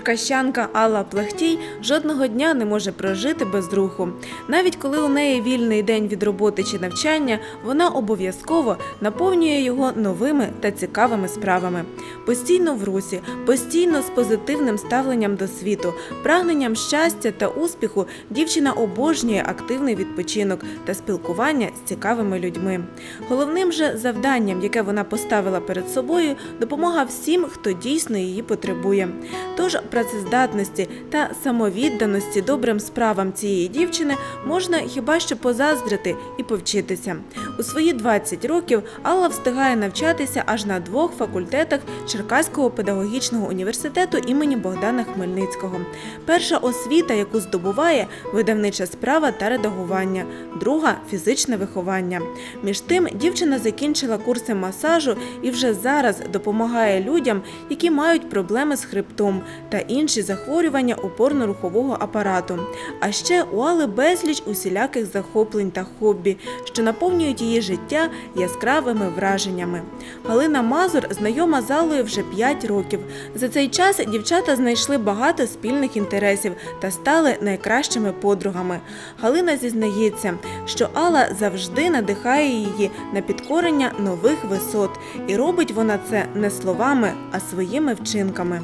Черкащанка Алла Плахтій жодного дня не може прожити без руху. Навіть коли у неї вільний день від роботи чи навчання, вона обов'язково наповнює його новими та цікавими справами. Постійно в русі, постійно з позитивним ставленням до світу, прагненням щастя та успіху дівчина обожнює активний відпочинок та спілкування з цікавими людьми. Головним же завданням, яке вона поставила перед собою, допомога всім, хто дійсно її потребує. Тож працездатності та самовідданості добрим справам цієї дівчини можна хіба що позаздрити і повчитися. У свої 20 років Алла встигає навчатися аж на двох факультетах Черкаського педагогічного університету імені Богдана Хмельницького. Перша освіта, яку здобуває видавнича справа та редагування, друга фізичне виховання. Між тим, дівчина закінчила курси масажу і вже зараз допомагає людям, які мають проблеми з хребтом та інші захворювання опорно-рухового апарату. А ще у Алли безліч усіляких захоплень та хобі, що наповнюють її життя яскравими враженнями. Галина Мазур знайома з Аллою вже 5 років. За цей час дівчата знайшли багато спільних інтересів та стали найкращими подругами. Галина зізнається, що Алла завжди надихає її на підкорення нових висот, і робить вона це не словами, а своїми вчинками.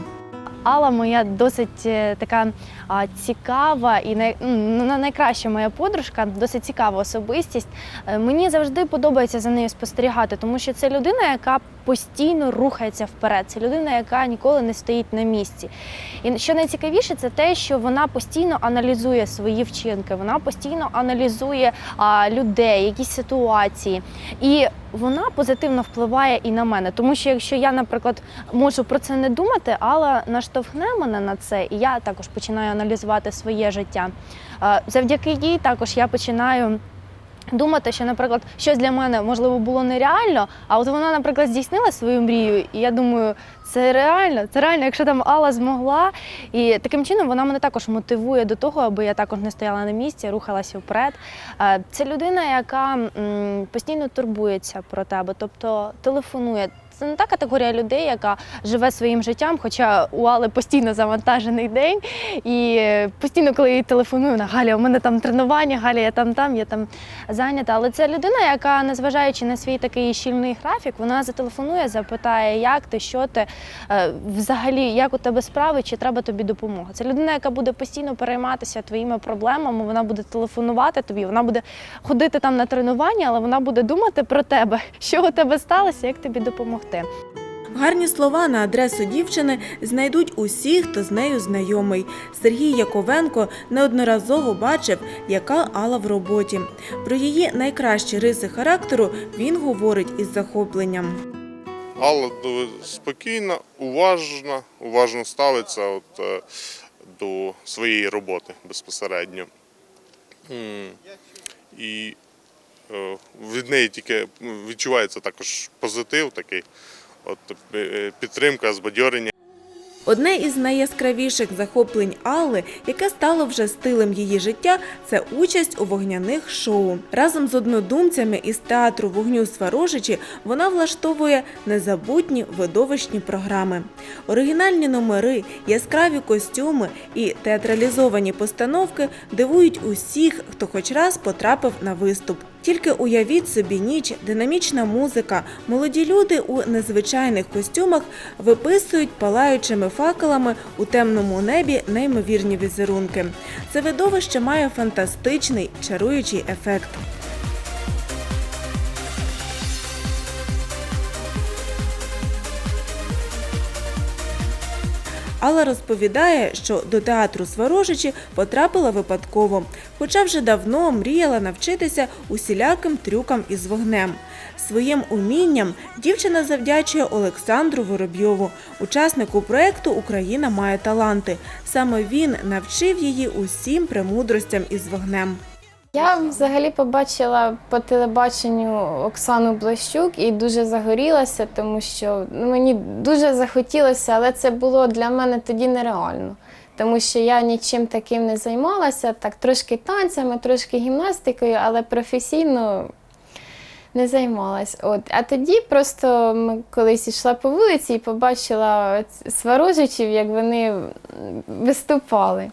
Алла моя досить е, така цікава і най, ну, найкраща моя подружка, досить цікава особистість. Е, Мені завжди подобається за нею спостерігати, тому що це людина, яка постійно рухається вперед. Це людина, яка ніколи не стоїть на місці. І що найцікавіше, це те, що вона постійно аналізує свої вчинки, вона постійно аналізує а, людей, якісь ситуації. І вона позитивно впливає і на мене, тому що якщо я, наприклад, можу про це не думати, але наштовхне мене на це, і я також починаю аналізувати своє життя. Завдяки їй також я починаю. Думати, що, наприклад, щось для мене можливо було нереально, а от вона, наприклад, здійснила свою мрію, і я думаю, це реально, це реально, якщо там Алла змогла. І таким чином вона мене також мотивує до того, аби я також не стояла на місці, рухалася вперед. Е, Це людина, яка постійно турбується про тебе, тобто телефонує. Це не та категорія людей, яка живе своїм життям, хоча у Алли постійно завантажений день. І е, постійно, коли їй телефоную, вона Галя, у мене там тренування, Галя, я там там, я там зайнята. Але це людина, яка, незважаючи на свій такий щільний графік, вона зателефонує, запитає, як ти, що ти, е, взагалі, як у тебе справи, чи треба тобі допомога. Це людина, яка буде постійно перейматися твоїми проблемами, вона буде телефонувати тобі, вона буде ходити там на тренування, але вона буде думати про тебе, що у тебе сталося, як тобі допомогти. Гарні слова на адресу дівчини знайдуть усі, хто з нею знайомий. Сергій Яковенко неодноразово бачив, яка Алла в роботі. Про її найкращі риси характеру він говорить із захопленням. Алла спокійна, уважна, уважно ставиться от, е, до своєї роботи безпосередньо. І від неї тільки відчувається також позитив такий, от, е, підтримка, збадьорення. Одне із найяскравіших захоплень Алли, яке стало вже стилем її життя, це участь у вогняних шоу. Разом з однодумцями із театру вогню Сварожичі вона влаштовує незабутні видовищні програми. Оригінальні номери, яскраві костюми і театралізовані постановки дивують усіх, хто хоч раз потрапив на виступ. Тільки уявіть собі ніч, динамічна музика, молоді люди у незвичайних костюмах виписують палаючими факелами у темному небі неймовірні візерунки. Це видовище має фантастичний чаруючий ефект. Алла розповідає, що до театру Сварожичі потрапила випадково, хоча вже давно мріяла навчитися усіляким трюкам із вогнем. Своїм умінням дівчина завдячує Олександру Воробйову, учаснику проекту Україна має таланти. Саме він навчив її усім премудростям із вогнем. Я взагалі побачила по телебаченню Оксану Блащук і дуже загорілася, тому що ну, мені дуже захотілося, але це було для мене тоді нереально. Тому що я нічим таким не займалася, так трошки танцями, трошки гімнастикою, але професійно не займалась. От. А тоді просто ми колись йшла по вулиці і побачила сварожичів, як вони виступали.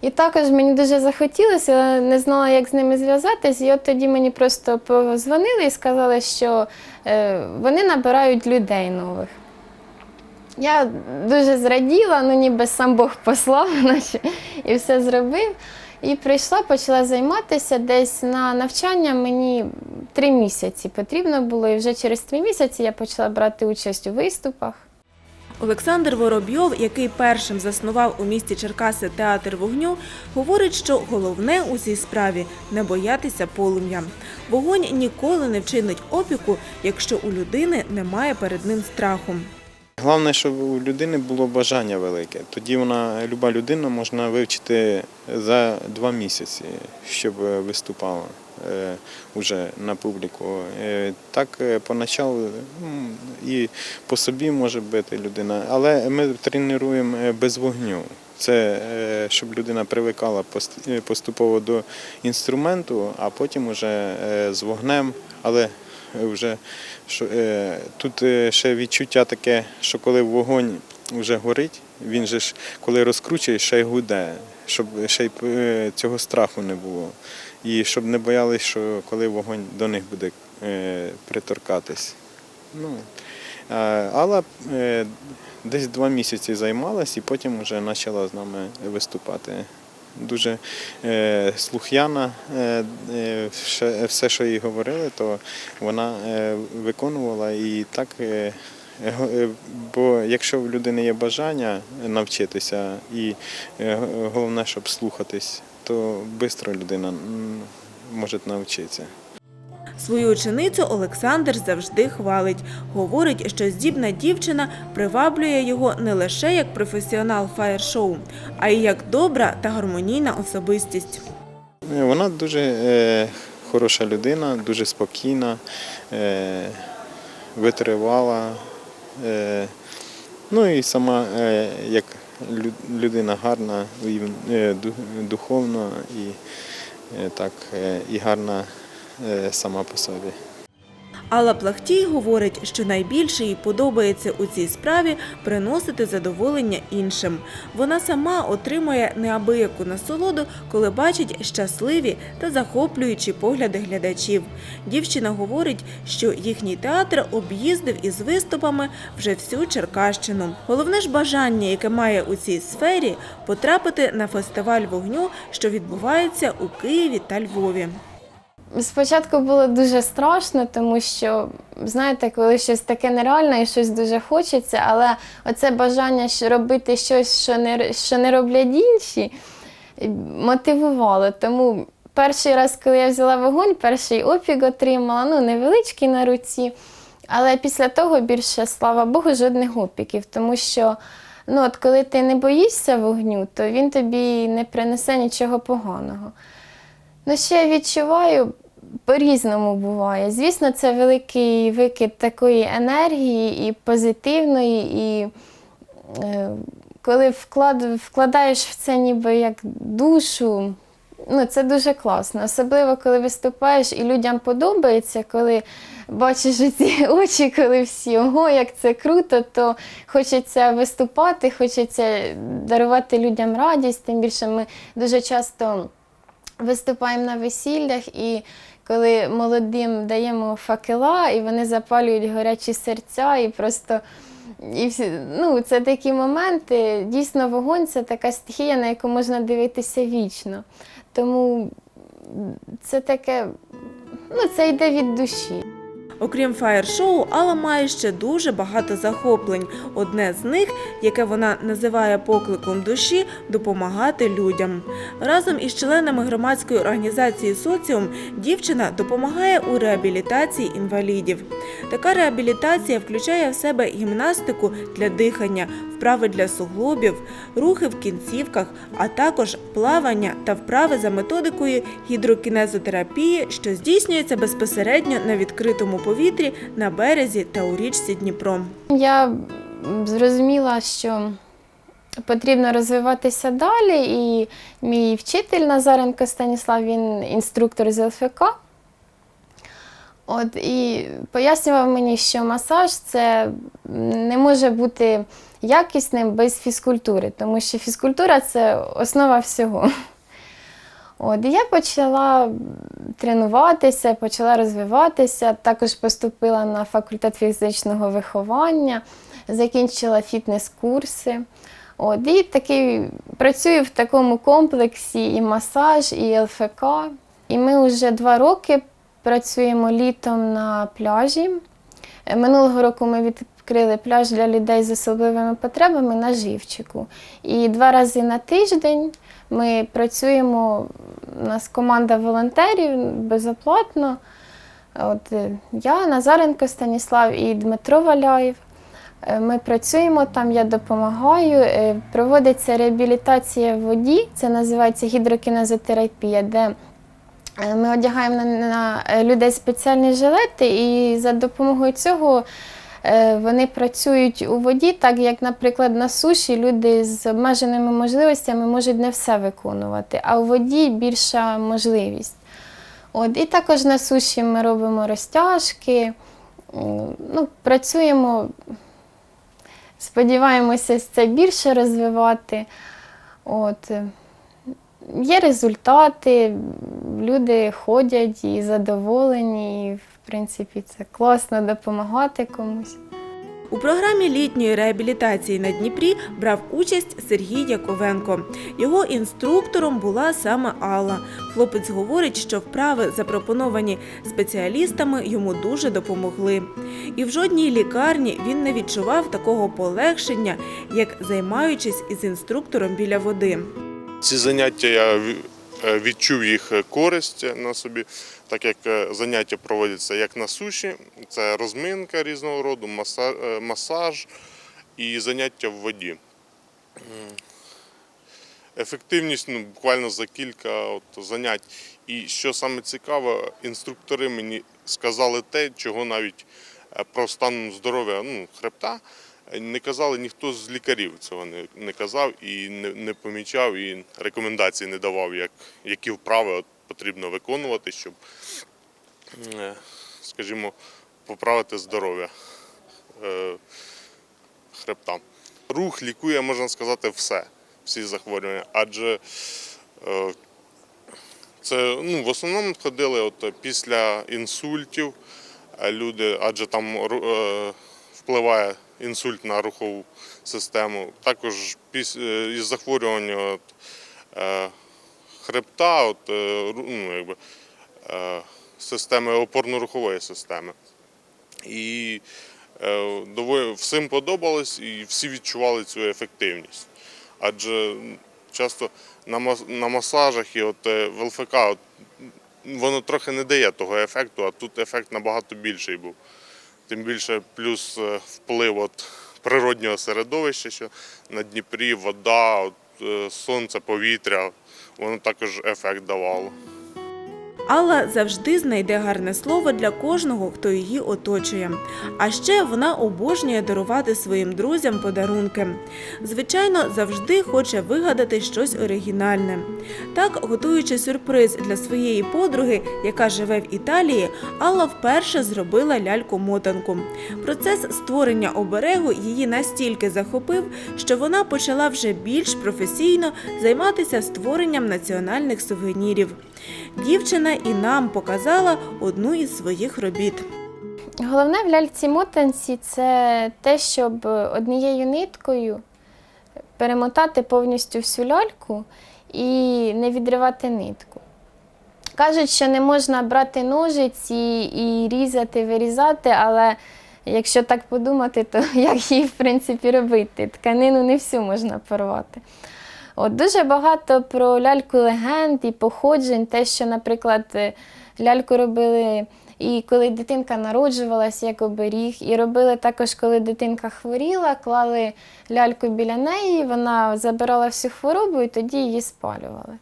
І також мені дуже захотілося, але не знала, як з ними зв'язатись. І от тоді мені просто позвонили і сказали, що е, вони набирають людей нових. Я дуже зраділа, ну ніби сам Бог послав, наче, і все зробив. І прийшла, почала займатися десь на навчання. Мені три місяці потрібно було, і вже через три місяці я почала брати участь у виступах. Олександр Воробйов, який першим заснував у місті Черкаси театр вогню, говорить, що головне у цій справі не боятися полум'я. Вогонь ніколи не вчинить опіку, якщо у людини немає перед ним страху. Головне, щоб у людини було бажання велике. Тоді вона, люба людина можна вивчити за два місяці, щоб виступала е, уже на публіку. Е, Так е, поначалу і по собі може бити людина, але ми тренуємо е, без вогню. Це е, щоб людина привикала е, поступово до інструменту, а потім уже е, з вогнем. Але вже е, тут е, ще відчуття таке, що коли вогонь вже горить, він же ж коли розкручує, ще й гуде, щоб ще й е, цього страху не було. І щоб не боялись, що коли вогонь до них буде е, приторкатись. Ну, Алла е, десь два місяці займалась і потім вже почала з нами виступати. Дуже е, слух'яна, все- що їй говорили, то вона виконувала і так. Бо якщо в людини є бажання навчитися, і головне, щоб слухатись, то швидко людина може навчитися. Свою ученицю Олександр завжди хвалить. Говорить, що здібна дівчина приваблює його не лише як професіонал фаєр-шоу, а й як добра та гармонійна особистість. Е, Вона дуже е, хороша людина, дуже спокійна, е, витривала. Ну і сама як людина гарна, е, духовна і, е, так, е, і гарна е, сама по собі. Алла Плахтій говорить, що найбільше їй подобається у цій справі приносити задоволення іншим. Вона сама отримує неабияку насолоду, коли бачить щасливі та захоплюючі погляди глядачів. Дівчина говорить, що їхній театр об'їздив із виступами вже всю Черкащину. Головне ж бажання, яке має у цій сфері, потрапити на фестиваль вогню, що відбувається у Києві та Львові. Спочатку було дуже страшно, тому що, знаєте, коли щось таке нереальне і щось дуже хочеться, але оце бажання робити щось, що не, що не роблять інші, мотивувало. Тому перший раз, коли я взяла вогонь, перший опік отримала, ну, невеличкий на руці. Але після того більше, слава Богу, жодних опіків, тому що ну, от коли ти не боїшся вогню, то він тобі не принесе нічого поганого. Ну, ще відчуваю, по-різному буває. Звісно, це великий викид такої енергії і позитивної, і е, коли вклад, вкладаєш в це ніби як душу, ну, це дуже класно. Особливо, коли виступаєш і людям подобається, коли бачиш ці очі, коли всі ого, як це круто, то хочеться виступати, хочеться дарувати людям радість. Тим більше ми дуже часто виступаємо на весіллях, і коли молодим даємо факела, і вони запалюють гарячі серця, і просто. І всі, ну, це такі моменти. Дійсно, вогонь це така стихія, на яку можна дивитися вічно. Тому це таке, ну, це йде від душі. Окрім фаєр-шоу, Алла має ще дуже багато захоплень. Одне з них, яке вона називає покликом душі, допомагати людям. Разом із членами громадської організації Соціум дівчина допомагає у реабілітації інвалідів. Така реабілітація включає в себе гімнастику для дихання, вправи для суглобів, рухи в кінцівках, а також плавання та вправи за методикою гідрокінезотерапії, що здійснюється безпосередньо на відкритому повітрі на березі та у річці Дніпро. Я зрозуміла, що потрібно розвиватися далі, і мій вчитель Назаренко Станіслав, він інструктор з ЛФК. От і пояснював мені, що масаж це не може бути якісним без фізкультури, тому що фізкультура це основа всього. От, я почала тренуватися, почала розвиватися, також поступила на факультет фізичного виховання, закінчила фітнес-курси. От, і такий, працюю в такому комплексі і масаж, і ЛФК. І ми вже два роки працюємо літом на пляжі. Е, Минулого року ми відкрили пляж для людей з особливими потребами на Живчику. І два рази на тиждень ми працюємо. У нас команда волонтерів безоплатно. От е, я, Назаренко Станіслав і Дмитро Валяєв. Е, Ми працюємо там, я допомагаю. Е, Проводиться реабілітація в воді, це називається гідрокінезотерапія, де ми одягаємо на, людей спеціальні жилети, і за допомогою цього вони працюють у воді, так як, наприклад, на суші люди з обмеженими можливостями можуть не все виконувати, а у воді більша можливість. От, і також на суші ми робимо розтяжки, ну, працюємо, сподіваємося це більше розвивати. От. е, Є результати, люди ходять і задоволені, і в принципі це класно допомагати комусь. У програмі літньої реабілітації на Дніпрі брав участь Сергій Яковенко. Його інструктором була саме Алла. Хлопець говорить, що вправи, запропоновані спеціалістами, йому дуже допомогли. І в жодній лікарні він не відчував такого полегшення, як займаючись із інструктором біля води. Ці заняття я е, відчув їх користь на собі, так як е, заняття проводяться як на суші, це розминка різного роду, е, масаж і заняття в воді. Ефективність ну, буквально за кілька от, занять. І що саме цікаво, інструктори мені сказали те, чого навіть е, про стан здоров'я ну, хребта не казали ніхто з лікарів цього не, не казав і не, не помічав, і рекомендацій не давав, як, які вправи от потрібно виконувати, щоб, е, скажімо, поправити здоров'я е, хребта. Рух лікує, можна сказати, все, всі захворювання, адже е, це ну, в основному ходили от, після інсультів люди, адже там впливає інсульт на рухову систему. Також із захворювання хребта, от, е, ну, якби, е, системи опорно-рухової системи. І е, всім подобалось і всі відчували цю ефективність. Адже часто на, мас- на масажах і от в ЛФК от, воно трохи не дає того ефекту, а тут ефект набагато більший був. Тим більше плюс вплив от природнього середовища, що на Дніпрі вода, от, сонце, повітря, воно також ефект давало. Алла завжди знайде гарне слово для кожного, хто її оточує. А ще вона обожнює дарувати своїм друзям подарунки. Звичайно, завжди хоче вигадати щось оригінальне. Так, готуючи сюрприз для своєї подруги, яка живе в Італії, Алла вперше зробила ляльку-мотанку. Процес створення оберегу її настільки захопив, що вона почала вже більш професійно займатися створенням національних сувенірів. Дівчина і нам показала одну із своїх робіт. Головне в ляльці мотанці це те, щоб однією ниткою перемотати повністю всю ляльку і не відривати нитку. Кажуть, що не можна брати ножиці і різати, вирізати, але якщо так подумати, то як її в принципі робити? Тканину не всю можна порвати. От дуже багато про ляльку легенд і походжень, те, що, наприклад, е, ляльку робили і коли дитинка народжувалась як оберіг, і робили також, коли дитинка хворіла, клали ляльку біля неї, вона забирала всю хворобу і тоді її спалювали.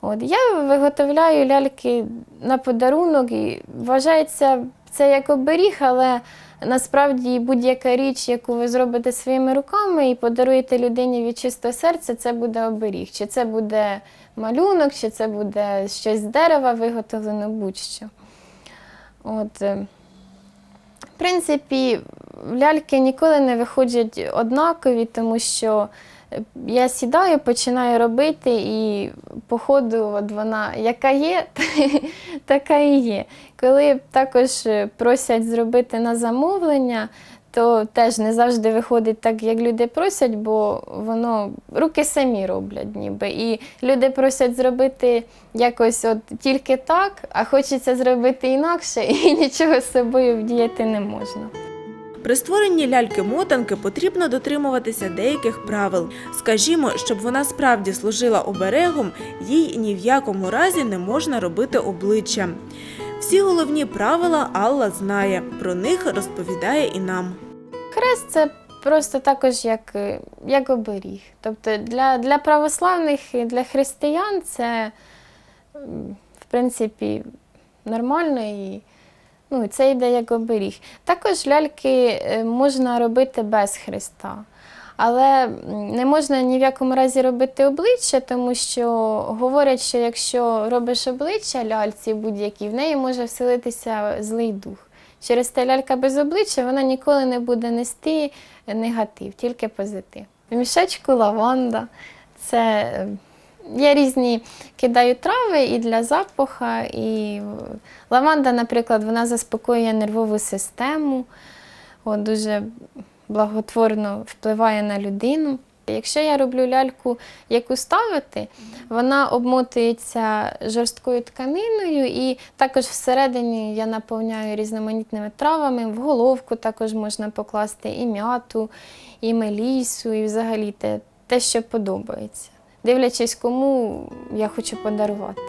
От, я виготовляю ляльки на подарунок і вважається це як оберіг, але насправді будь-яка річ, яку ви зробите своїми руками і подаруєте людині від чистого серця, це буде оберіг. Чи це буде малюнок, чи це буде щось з дерева виготовлено, будь-що. От, е, в принципі, ляльки ніколи не виходять однакові, тому що я сідаю, починаю робити, і по ходу от вона яка є, така і є. Коли також е, просять зробити на замовлення, то теж не завжди виходить так, як люди просять, бо воно руки самі роблять ніби. І люди просять зробити якось от тільки так, а хочеться зробити інакше, і нічого з собою вдіяти не можна. При створенні ляльки-мотанки потрібно дотримуватися деяких правил. Скажімо, щоб вона справді служила оберегом, їй ні в якому разі не можна робити обличчя. Всі головні правила Алла знає, про них розповідає і нам. Хрест це просто також як, як оберіг. Тобто для, для православних і для християн це, в принципі, нормально і ну, це йде як оберіг. Також ляльки е, можна робити без хреста. Але не можна ні в якому разі робити обличчя, тому що говорять, що якщо робиш обличчя ляльці будь-якій, в неї може вселитися злий дух. Через те лялька без обличчя вона ніколи не буде нести негатив, тільки позитив. В мішечку лаванда. Це є різні кидаю трави і для запаха. І лаванда, наприклад, вона заспокоює нервову систему, от, дуже благотворно впливає на людину. Якщо я роблю ляльку, яку ставити, вона обмотується жорсткою тканиною, і також всередині я наповняю різноманітними травами. В головку також можна покласти і м'яту, і мелісу, і взагалі те, те, що подобається. Дивлячись, кому я хочу подарувати.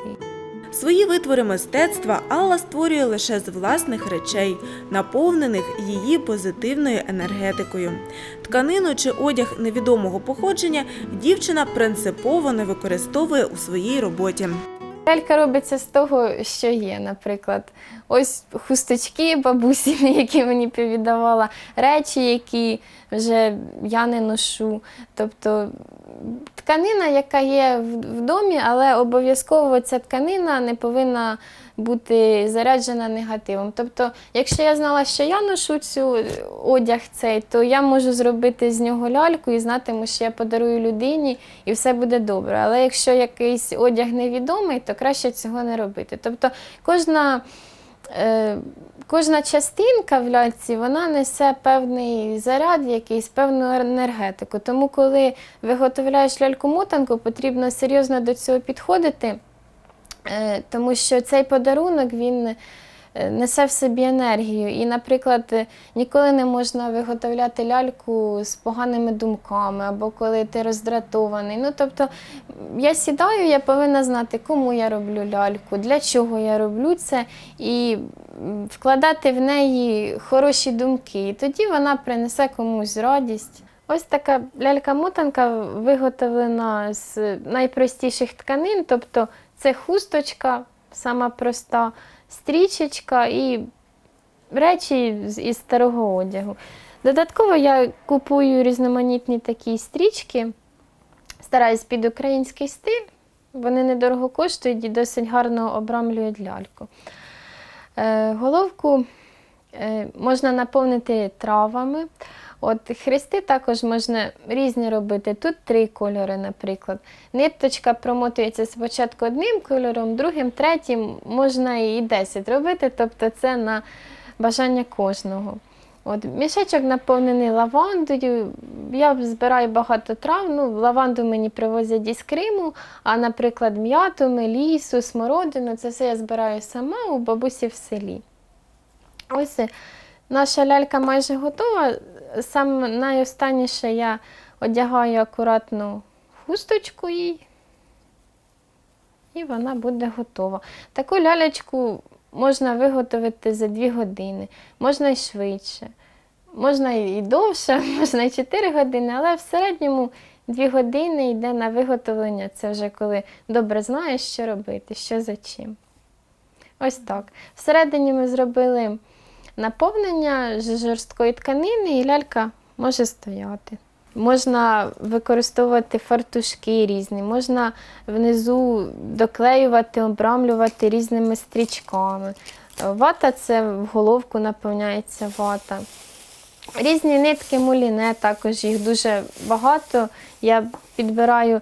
Свої витвори мистецтва Алла створює лише з власних речей, наповнених її позитивною енергетикою. Тканину чи одяг невідомого походження дівчина принципово не використовує у своїй роботі. Лялька робиться з того, що є. Наприклад, ось хусточки бабусі, які мені повідавала, речі, які вже я не ношу. Тобто тканина, яка є в домі, але обов'язково ця тканина не повинна бути заряджена негативом. Тобто, якщо я знала, що я ношу цю одяг цей, то я можу зробити з нього ляльку і знатиму, що я подарую людині, і все буде добре. Але якщо якийсь одяг невідомий, то краще цього не робити. Тобто кожна. Е, Кожна частинка в ляльці вона несе певний заряд, якийсь певну енергетику. Тому, коли виготовляєш ляльку-мотанку, потрібно серйозно до цього підходити, е, тому що цей подарунок він несе в собі енергію. І, наприклад, е, ніколи не можна виготовляти ляльку з поганими думками або коли ти роздратований. Ну, тобто, я сідаю, я повинна знати, кому я роблю ляльку, для чого я роблю це, і вкладати в неї хороші думки. І тоді вона принесе комусь радість. Ось така лялька-мотанка виготовлена з найпростіших тканин, тобто це хусточка, сама проста, стрічечка і речі із старого одягу. Додатково я купую різноманітні такі стрічки, стараюсь під український стиль. Вони недорого коштують і досить гарно обрамлюють ляльку. Е, головку е, можна наповнити травами. От хрести також можна різні робити. Тут три кольори, наприклад. Ниточка промотується спочатку одним кольором, другим, третім, можна і 10 робити, тобто це на бажання кожного. От, мішечок наповнений лавандою. Я збираю багато трав. Ну, лаванду мені привозять із Криму, а, наприклад, м'яту, мелісу, смородину це все я збираю сама у бабусі в селі. Ось е, наша лялька майже готова. Саме найостанніше я одягаю акуратну хусточку їй, і вона буде готова. Таку лялечку можна виготовити за 2 години, можна й швидше. Можна і довше, можна і 4 години, але в середньому 2 години йде на виготовлення. Це вже коли добре знаєш, що робити, що за чим. Ось так. Всередині ми зробили наповнення жорсткої тканини, і лялька може стояти. Можна використовувати фартушки різні, можна внизу доклеювати, обрамлювати різними стрічками. Вата це в головку наповняється вата. Різні нитки муліне, також їх дуже багато. Я підбираю.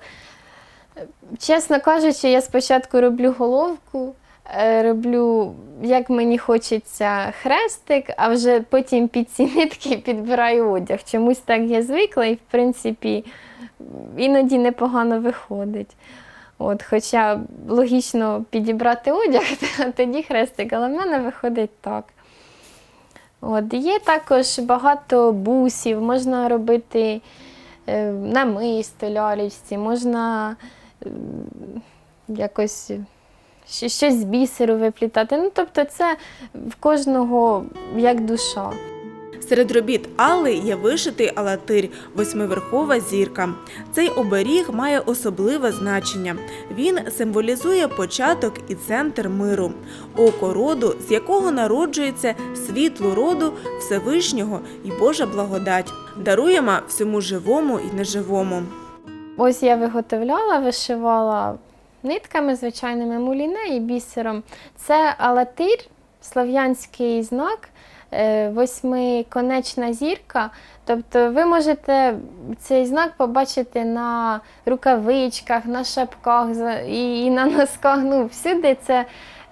Чесно кажучи, я спочатку роблю головку, роблю, як мені хочеться, хрестик, а вже потім під ці нитки підбираю одяг. Чомусь так я звикла і, в принципі, іноді непогано виходить. От, хоча логічно підібрати одяг, тоді хрестик, але в мене виходить так. От, є також багато бусів, можна робити е, намисто лялечці, можна е, якось щось з бісеру виплітати. Ну, тобто це в кожного як душа. Серед робіт Алли є вишитий алатир, восьмиверхова зірка. Цей оберіг має особливе значення. Він символізує початок і центр миру, око роду, з якого народжується світло роду Всевишнього і Божа благодать. Даруємо всьому живому і неживому. Ось я виготовляла, вишивала нитками звичайними муліне і бісером. Це алатир, слав'янський знак, е, восьмиконечна зірка. Тобто ви можете цей знак побачити на рукавичках, на шапках і, і на носках. Ну, всюди це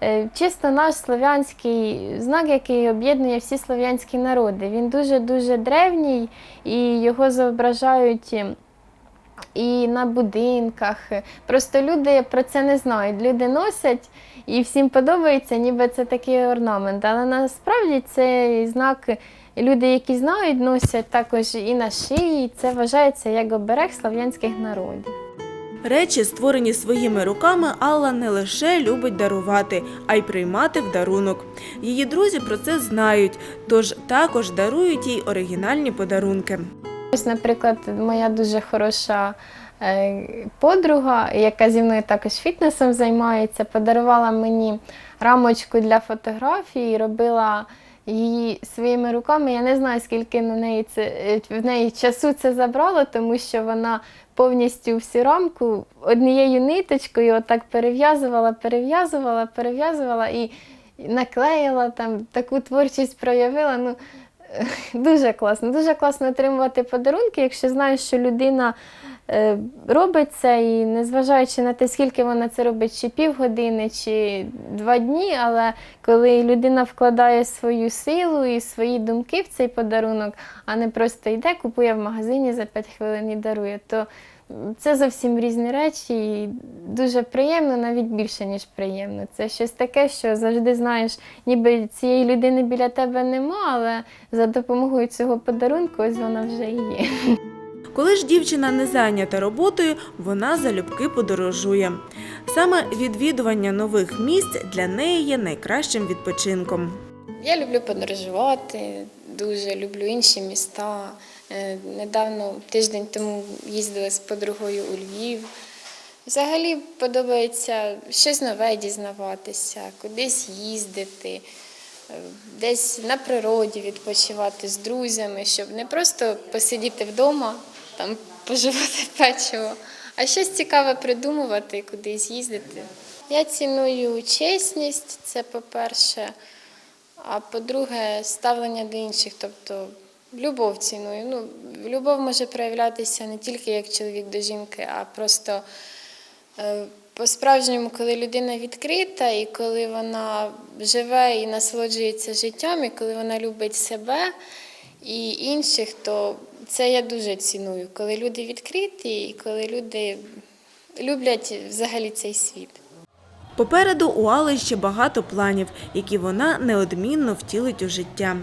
е, чисто наш слов'янський знак, який об'єднує всі слов'янські народи. Він дуже-дуже древній і його зображають і на будинках. Просто люди про це не знають. Люди носять і всім подобається, ніби це такий орнамент. Але насправді цей знак люди, які знають, носять також і на шиї. Це вважається як оберег слав'янських народів. Речі, створені своїми руками, Алла не лише любить дарувати, а й приймати в дарунок. Її друзі про це знають, тож також дарують їй оригінальні подарунки. Ось, наприклад, моя дуже хороша е, подруга, яка зі мною також фітнесом займається, подарувала мені рамочку для фотографії, робила її своїми руками. Я не знаю, скільки на неї це е, в неї часу це забрало, тому що вона повністю всю рамку однією ниточкою отак перев'язувала, перев'язувала, перев'язувала і наклеїла там таку творчість проявила. Ну, Дуже класно. Дуже класно отримувати подарунки, якщо знаєш, що людина е, робить це, і незважаючи на те, скільки вона це робить, чи півгодини, чи два дні, але коли людина вкладає свою силу і свої думки в цей подарунок, а не просто йде, купує в магазині за 5 хвилин і дарує, то це зовсім різні речі, і дуже приємно, навіть більше, ніж приємно. Це щось таке, що завжди знаєш, ніби цієї людини біля тебе нема, але за допомогою цього подарунку ось вона вже і є. Коли ж дівчина не зайнята роботою, вона залюбки подорожує. Саме відвідування нових місць для неї є найкращим відпочинком. Я люблю подорожувати, дуже люблю інші міста. Е, Недавно, тиждень тому, їздила з подругою у Львів. Взагалі подобається щось нове дізнаватися, кудись їздити, е, десь на природі відпочивати з друзями, щоб не просто посидіти вдома, там поживати печиво, а щось цікаве придумувати, кудись їздити. Я ціную чесність, це по-перше. А по-друге, ставлення до інших, тобто любов ціную. Ну, любов може проявлятися не тільки як чоловік до жінки, а просто е, по-справжньому, коли людина відкрита, і коли вона живе і насолоджується життям, і коли вона любить себе і інших, то це я дуже ціную. Коли люди відкриті, і коли люди люблять взагалі цей світ. Попереду у Алли ще багато планів, які вона неодмінно втілить у життя.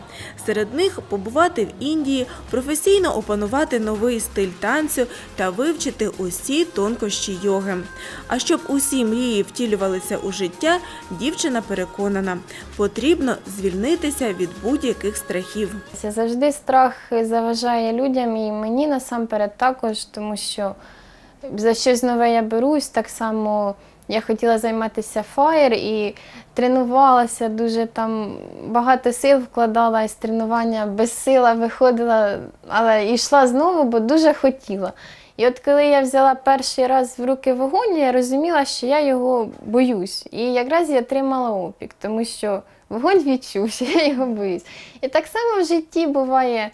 Серед них побувати в Індії, професійно опанувати новий стиль танцю та вивчити усі тонкощі йоги. А щоб усі мрії втілювалися у життя, дівчина переконана, потрібно звільнитися від будь-яких страхів. Це завжди страх заважає людям і мені насамперед також, тому що за щось нове я берусь. Так само я хотіла займатися фаєр і тренувалася дуже там багато сил вкладала із тренування без сила виходила, але йшла знову, бо дуже хотіла. І от коли я взяла перший раз в руки вогонь, я розуміла, що я його боюсь. І якраз я отримала опік, тому що вогонь відчув, що я його боюсь. І так само в житті буває.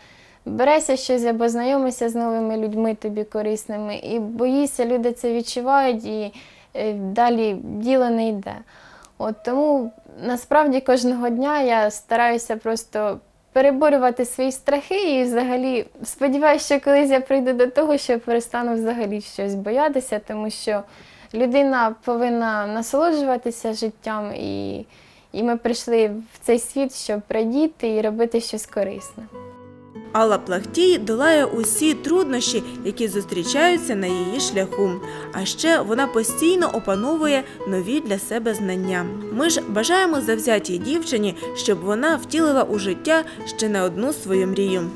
Береся щось або знайомишся з новими людьми тобі корисними, і боїшся, люди це відчувають, і далі діло не йде. От тому насправді кожного дня я стараюся просто переборювати свої страхи і взагалі сподіваюся, що колись я прийду до того, що перестану взагалі щось боятися, тому що людина повинна насолоджуватися життям, і, і ми прийшли в цей світ, щоб радіти і робити щось корисне. Алла Плахтій долає усі труднощі, які зустрічаються на її шляху. А ще вона постійно опановує нові для себе знання. Ми ж бажаємо завзятій дівчині, щоб вона втілила у життя ще не одну свою мрію.